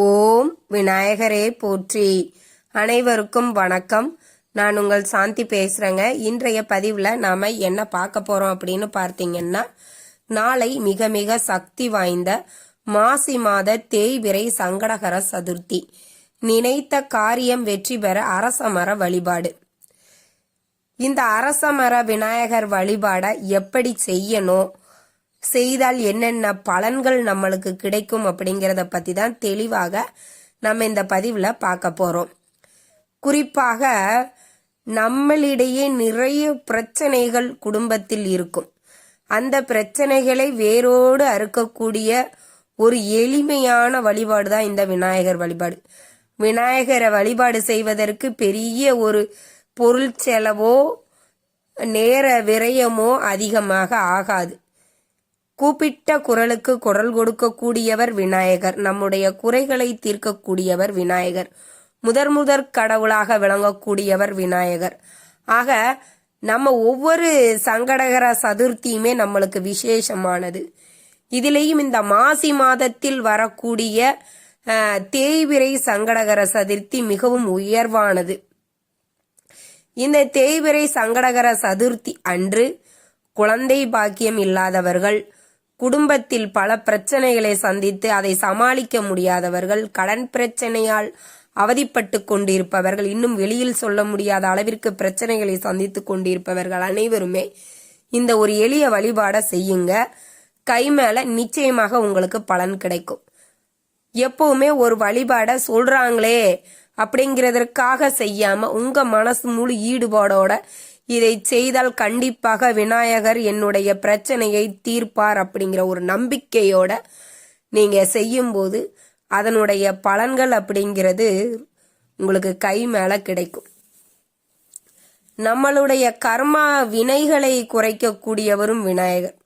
ஓம் விநாயகரே போற்றி. அனைவருக்கும் வணக்கம். நான் உங்கள் சாந்தி பேசுறேங்க. இன்றைய பதிவில் நாம என்ன பார்க்க போறோம் அப்படின்னு பார்த்தீங்கன்னா நாளை மிக மிக சக்தி வாய்ந்த மாசி மாத தேய்பிறை சங்கடகர சதுர்த்தி. நினைத்த காரியம் வெற்றி பெற அரசமர வழிபாடு. இந்த அரசமர விநாயகர் வழிபாடை எப்படி செய்யணும்? செய்தால் என்னென்ன பலன்கள் நம்மளுக்கு கிடைக்கும் அப்படிங்கிறத பற்றி தான் தெளிவாக நம்ம இந்த பதிவில் பார்க்க போகிறோம் குறிப்பாக நம்மளிடையே நிறைய பிரச்சனைகள் குடும்பத்தில் இருக்கும். அந்த பிரச்சனைகளை வேரோடு அறுக்கக்கூடிய ஒரு எளிமையான வழிபாடு தான் இந்த விநாயகர் வழிபாடு. விநாயகரை வழிபாடு செய்வதற்கு பெரிய ஒரு பொருள் செலவோ நேர விரயமோ அதிகமாக ஆகாது. கூப்பிட்ட குரலுக்கு குரல் கொடுக்கக்கூடியவர் விநாயகர். நம்முடைய குறைகளை தீர்க்கக்கூடியவர் விநாயகர். முதற் முதற் கடவுளாக விளங்கக்கூடியவர் விநாயகர். ஆக நம்ம ஒவ்வொரு சங்கடகர சதுர்த்தியுமே நம்மளுக்கு விசேஷமானது. இதிலேயும் இந்த மாசி மாதத்தில் வரக்கூடிய அஹ், சங்கடகர சதுர்த்தி மிகவும் உயர்வானது. இந்த தேய்விரை சங்கடகர சதுர்த்தி அன்று குழந்தை பாக்கியம் இல்லாதவர்கள் குடும்பத்தில் பல பிரச்சனைகளை சந்தித்து அதை சமாளிக்க முடியாதவர்கள் கடன் பிரச்சனையால் அவதிப்பட்டு கொண்டிருப்பவர்கள் இன்னும் வெளியில் சொல்ல முடியாத அளவிற்கு பிரச்சனைகளை சந்தித்து கொண்டிருப்பவர்கள் அனைவருமே இந்த ஒரு எளிய வழிபாடை செய்யுங்க. கை மேல நிச்சயமாக உங்களுக்கு பலன் கிடைக்கும். எப்பவுமே ஒரு வழிபாடை சொல்றாங்களே அப்படிங்கிறதற்காக செய்யாம உங்க மனசு முழு ஈடுபாடோட இதை செய்தால் கண்டிப்பாக விநாயகர் என்னுடைய பிரச்சனையை தீர்ப்பார் அப்படிங்கிற ஒரு நம்பிக்கையோட நீங்க செய்யும்போது அதனுடைய பலன்கள் அப்படிங்கிறது உங்களுக்கு கை மேல கிடைக்கும். நம்மளுடைய கர்மா வினைகளை குறைக்கக்கூடியவரும் விநாயகர்.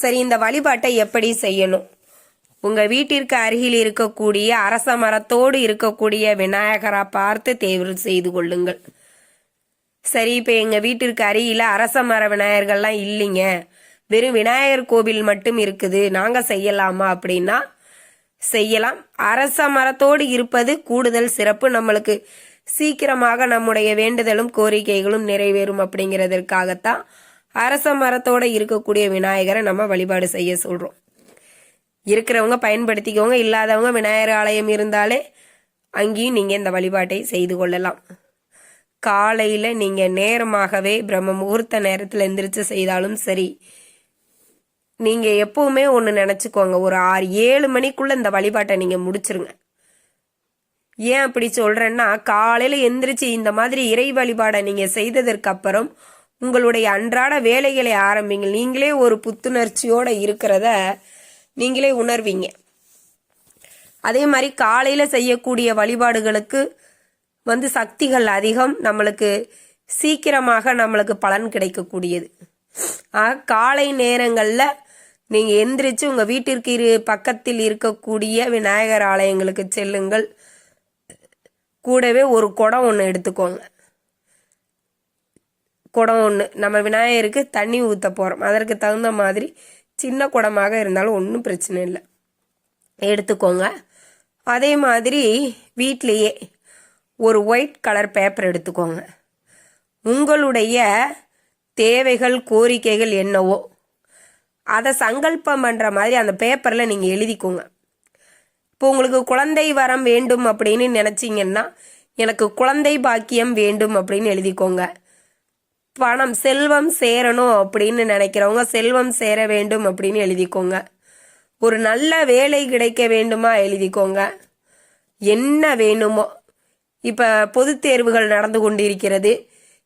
சரி இந்த வழிபாட்டை எப்படி செய்யணும்? உங்க வீட்டிற்கு அருகில் இருக்கக்கூடிய அரச மரத்தோடு இருக்கக்கூடிய விநாயகரா பார்த்து தேர்வு செய்து கொள்ளுங்கள். சரி இப்போ எங்க வீட்டிற்கு அருகில அரச மர விநாயகர்கள்லாம் இல்லைங்க. வெறும் விநாயகர் கோவில் மட்டும் இருக்குது. நாங்க செய்யலாமா அப்படின்னா செய்யலாம். அரச மரத்தோடு இருப்பது கூடுதல் சிறப்பு. நம்மளுக்கு சீக்கிரமாக நம்முடைய வேண்டுதலும் கோரிக்கைகளும் நிறைவேறும் அப்படிங்கிறதற்காகத்தான் அரச மரத்தோட இருக்கக்கூடிய விநாயகரை நம்ம வழிபாடு செய்ய சொல்றோம். இருக்கிறவங்க பயன்படுத்திக்கோங்க. இல்லாதவங்க விநாயகர் ஆலயம் இருந்தாலே அங்கேயும் நீங்க இந்த வழிபாட்டை செய்து கொள்ளலாம். காலையில் நீங்கள் நேரமாகவே பிரம்ம முகூர்த்த நேரத்தில் எந்திரிச்சு செய்தாலும் சரி நீங்கள் எப்போவுமே ஒன்று நினச்சிக்கோங்க. ஒரு ஆறு ஏழு மணிக்குள்ளே இந்த வழிபாட்டை நீங்கள் முடிச்சிருங்க. ஏன் அப்படி சொல்கிறேன்னா காலையில் எந்திரிச்சு இந்த மாதிரி இறை வழிபாடை நீங்கள் செய்ததற்கு அப்புறம் உங்களுடைய அன்றாட வேலைகளை ஆரம்பிங்க. நீங்களே ஒரு புத்துணர்ச்சியோடு இருக்கிறத நீங்களே உணர்வீங்க. அதே மாதிரி காலையில் செய்யக்கூடிய வழிபாடுகளுக்கு வந்து சக்திகள் அதிகம் நம்மளுக்கு சீக்கிரமாக நம்மளுக்கு பலன் கிடைக்கக்கூடியது. ஆக காலை நேரங்களில் நீங்கள் எந்திரிச்சு உங்கள் வீட்டிற்கு இரு பக்கத்தில் இருக்கக்கூடிய விநாயகர் ஆலயங்களுக்கு செல்லுங்கள். கூடவே ஒரு குடம் ஒன்று எடுத்துக்கோங்க. குடம் ஒன்று நம்ம விநாயகருக்கு தண்ணி ஊற்ற போகிறோம் அதற்கு தகுந்த மாதிரி சின்ன குடமாக இருந்தாலும் ஒன்றும் பிரச்சனை இல்லை. எடுத்துக்கோங்க. அதே மாதிரி வீட்லேயே ஒரு ஒயிட் கலர் பேப்பர் எடுத்துக்கோங்க. உங்களுடைய தேவைகள் கோரிக்கைகள் என்னவோ அதை சங்கல்பம் பண்ணுற மாதிரி அந்த பேப்பரில் நீங்கள் எழுதிக்கோங்க. இப்போ உங்களுக்கு குழந்தை வரம் வேண்டும் அப்படின்னு நினச்சிங்கன்னா எனக்கு குழந்தை பாக்கியம் வேண்டும் அப்படின்னு எழுதிக்கோங்க. பணம் செல்வம் சேரணும் அப்படின்னு நினைக்கிறவங்க செல்வம் சேர வேண்டும் அப்படின்னு எழுதிக்கோங்க. ஒரு நல்ல வேலை கிடைக்க வேண்டுமா எழுதிக்கோங்க. என்ன வேணுமோ இப்போ பொது தேர்வுகள் நடந்து கொண்டிருக்கிறது.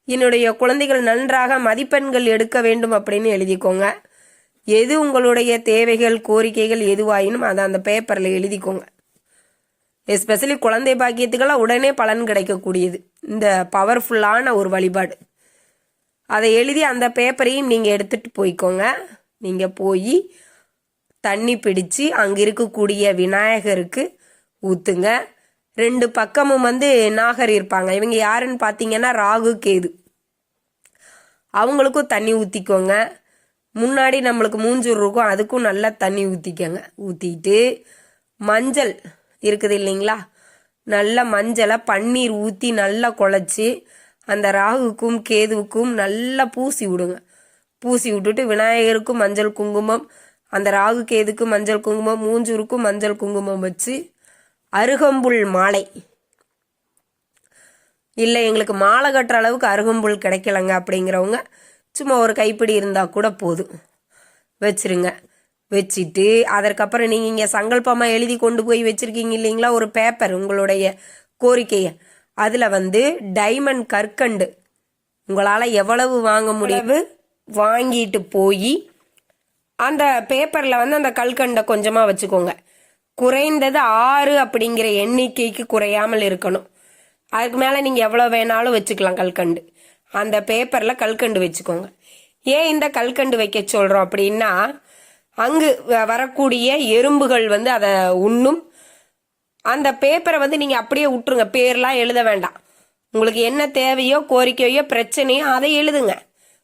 என்னுடைய குழந்தைகள் நன்றாக மதிப்பெண்கள் எடுக்க வேண்டும் அப்படின்னு எழுதிக்கோங்க. எது உங்களுடைய தேவைகள் கோரிக்கைகள் எதுவாயினும் அதை அந்த பேப்பரில் எழுதிக்கோங்க. எஸ்பெஷலி குழந்தை பாக்கியத்துக்கெல்லாம் உடனே பலன் கிடைக்கக்கூடியது. இந்த பவர்ஃபுல்லான ஒரு வழிபாடு. அதை எழுதி அந்த பேப்பரையும் நீங்கள் எடுத்துகிட்டு போய்க்கோங்க. நீங்கள் போய் தண்ணி பிடிச்சு அங்கே இருக்கக்கூடிய விநாயகருக்கு ஊற்றுங்க ரெண்டு பக்கமும் வந்து நாகர் இருப்பாங்க. இவங்க யாருன்னு பார்த்தீங்கன்னா ராகு கேது. அவங்களுக்கும் தண்ணி ஊற்றிக்கோங்க முன்னாடி நம்மளுக்கு மூஞ்சூர் இருக்கும் அதுக்கும் நல்லா தண்ணி ஊற்றிக்கோங்க ஊற்றிட்டு மஞ்சள் இருக்குது இல்லைங்களா? நல்ல மஞ்சளை பன்னீர் ஊற்றி நல்லா குழச்சி அந்த ராகுக்கும் கேதுவுக்கும் நல்லா பூசி விடுங்க. பூசி விட்டுட்டு விநாயகருக்கும் மஞ்சள் குங்குமம் அந்த ராகு கேதுக்கும் மஞ்சள் குங்குமம் மூஞ்சூருக்கும் மஞ்சள் குங்குமம் வச்சு அருகம்புல் மாலை. இல்லை எங்களுக்கு மாலை கட்டுற அளவுக்கு அருகம்புல் கிடைக்கலங்க அப்படிங்கிறவங்க சும்மா ஒரு கைப்பிடி இருந்தால் கூட போதும். வச்சிருங்க. வச்சுட்டு அதற்கப்புறம் நீங்கள் இங்கே சங்கல்பமாக எழுதி கொண்டு போய் வச்சுருக்கீங்க இல்லைங்களா? ஒரு பேப்பர் உங்களுடைய கோரிக்கையை. அதில் வந்து டைமண்ட் கற்கண்டு. உங்களால் எவ்வளவு வாங்க முடியவு வாங்கிட்டு போய் அந்த பேப்பரில் வந்து அந்த கல்கண்டை கொஞ்சமாக வச்சுக்கோங்க. குறைந்தது ஆறு அப்படிங்கிற எண்ணிக்கைக்கு குறையாமல் இருக்கணும். அதுக்கு மேலே நீங்கள் எவ்வளோ வேணாலும் வச்சுக்கலாம் கல்கண்டு. அந்த பேப்பரில் கல்கண்டு வச்சுக்கோங்க. ஏன் இந்த கல்கண்டு வைக்க சொல்கிறோம் அப்படின்னா அங்கு வ- வரக்கூடிய எறும்புகள் வந்து அதை உண்ணும். அந்த பேப்பரை வந்து நீங்கள் அப்படியே விட்டுருங்க பேர்லாம் எழுத வேண்டாம். உங்களுக்கு என்ன தேவையோ கோரிக்கையோ பிரச்சனையோ அதை எழுதுங்க.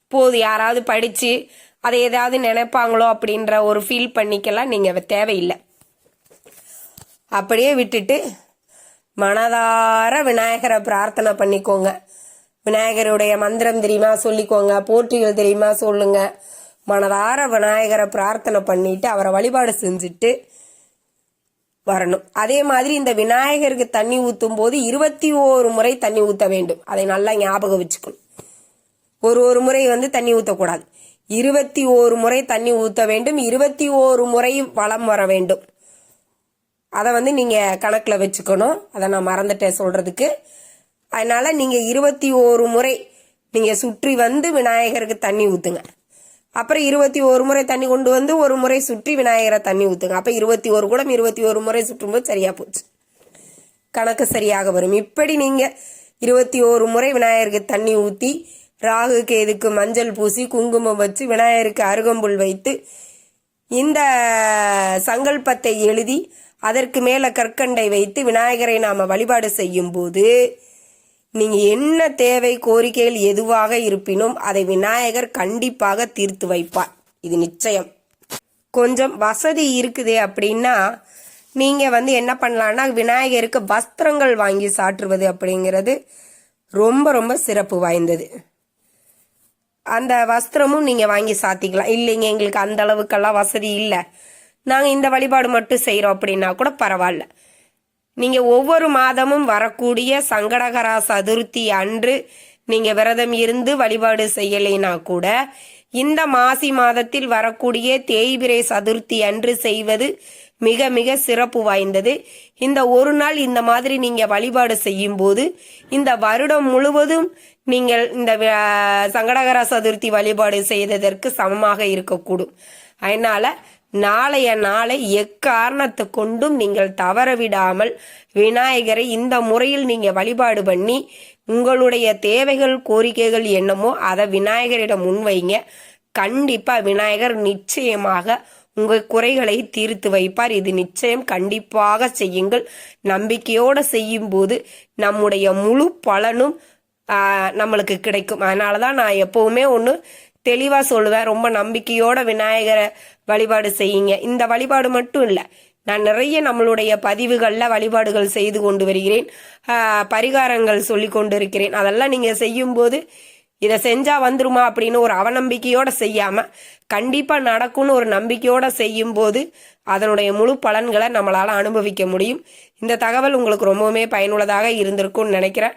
போது யாராவது படித்து அதை ஏதாவது நினைப்பாங்களோ அப்படின்ற ஒரு ஃபீல் பண்ணிக்கலாம். நீங்கள் தேவையில்லை. அப்படியே விட்டுட்டு மனதார விநாயகரை பிரார்த்தனை பண்ணிக்கோங்க. விநாயகருடைய மந்திரம் தெரியுமா? சொல்லிக்கோங்க. போற்றிகள் தெரியுமா? சொல்லுங்க. மனதார விநாயகரை பிரார்த்தனை பண்ணிட்டு அவரை வழிபாடு செஞ்சுட்டு வரணும். அதே மாதிரி இந்த விநாயகருக்கு தண்ணி ஊற்றும் போது இருபத்தி ஓரு முறை தண்ணி ஊற்ற வேண்டும். அதை நல்லா ஞாபகம் வச்சுக்கணும். ஒரு ஒரு முறை வந்து தண்ணி ஊற்றக்கூடாது இருபத்தி ஓரு முறை தண்ணி ஊற்ற வேண்டும். இருபத்தி ஓரு முறை வலம் வர வேண்டும். அதை வந்து நீங்கள் கணக்கில் வச்சுக்கணும். அதை நான் மறந்துட்டேன் சொல்கிறதுக்கு அதனால் நீங்கள் இருபத்தி ஓரு முறை நீங்கள் சுற்றி வந்து விநாயகருக்கு தண்ணி ஊற்றுங்க அப்புறம் இருபத்தி ஒரு முறை தண்ணி கொண்டு வந்து ஒரு முறை சுற்றி விநாயகரை தண்ணி ஊற்றுங்க அப்போ இருபத்தி ஒரு குடம் இருபத்தி ஒரு முறை சுற்றும்போது சரியாக போச்சு. கணக்கு சரியாக வரும். இப்படி நீங்கள் இருபத்தி ஒரு முறை விநாயகருக்கு தண்ணி ஊற்றி ராகு கேதுக்கு மஞ்சள் பூசி குங்குமம் வச்சு விநாயகருக்கு அருகம்புல் வைத்து இந்த சங்கல்பத்தை எழுதி அதற்கு மேலே கற்கண்டை வைத்து விநாயகரை நாம் வழிபாடு செய்யும் போது நீங்கள் என்ன தேவை கோரிக்கைகள் எதுவாக இருப்பினும் அதை விநாயகர் கண்டிப்பாக தீர்த்து வைப்பார். இது நிச்சயம். கொஞ்சம் வசதி இருக்குது அப்படின்னா நீங்கள் வந்து என்ன பண்ணலான்னா விநாயகருக்கு வஸ்திரங்கள் வாங்கி சாற்றுவது அப்படிங்கிறது ரொம்ப ரொம்ப சிறப்பு வாய்ந்தது. அந்த வஸ்திரமும் நீங்கள் வாங்கி சாத்திக்கலாம். இல்லைங்க எங்களுக்கு அந்த அளவுக்கெல்லாம் வசதி இல்லை. நாங்கள் இந்த வழிபாடு மட்டும் செய்கிறோம் அப்படின்னா கூட பரவாயில்ல. நீங்கள் ஒவ்வொரு மாதமும் வரக்கூடிய சங்கடகரா சதுர்த்தி அன்று நீங்கள் விரதம் இருந்து வழிபாடு செய்யலைனா கூட இந்த மாசி மாதத்தில் வரக்கூடிய தேய்பிரை சதுர்த்தி அன்று செய்வது மிக மிக சிறப்பு வாய்ந்தது. இந்த ஒரு நாள் இந்த மாதிரி நீங்கள் வழிபாடு செய்யும்போது இந்த வருடம் முழுவதும் நீங்கள் இந்த சங்கடகர சதுர்த்தி வழிபாடு செய்ததற்கு சமமாக இருக்கக்கூடும். அதனால நாளைய நாளை எக்காரணத்தை கொண்டும் நீங்கள் தவற விடாமல் விநாயகரை இந்த முறையில் நீங்க வழிபாடு பண்ணி உங்களுடைய தேவைகள் கோரிக்கைகள் என்னமோ அதை விநாயகரிடம் முன்வைங்க. கண்டிப்பா விநாயகர் நிச்சயமாக உங்கள் குறைகளை தீர்த்து வைப்பார். இது நிச்சயம் கண்டிப்பாக செய்யுங்கள். நம்பிக்கையோடு செய்யும் போது நம்முடைய முழு பலனும் நம்மளுக்கு கிடைக்கும். அதனால தான் நான் எப்பவுமே ஒன்று தெளிவாக சொல்லுவேன். ரொம்ப நம்பிக்கையோட விநாயகரை வழிபாடு செய்யுங்க. இந்த வழிபாடு மட்டும் இல்லை நான் நிறைய நம்மளுடைய பதிவுகளில் வழிபாடுகள் செய்து கொண்டு வருகிறேன். பரிகாரங்கள் சொல்லி கொண்டு இருக்கிறேன் அதெல்லாம் நீங்கள் செய்யும்போது இதை செஞ்சால் வந்துருமா அப்படின்னு ஒரு அவநம்பிக்கையோடு செய்யாமல் கண்டிப்பாக நடக்கும்னு ஒரு நம்பிக்கையோடு செய்யும்போது அதனுடைய முழு பலன்களை நம்மளால் அனுபவிக்க முடியும். இந்த தகவல் உங்களுக்கு ரொம்பவுமே பயனுள்ளதாக இருந்திருக்கும்னு நினைக்கிறேன்.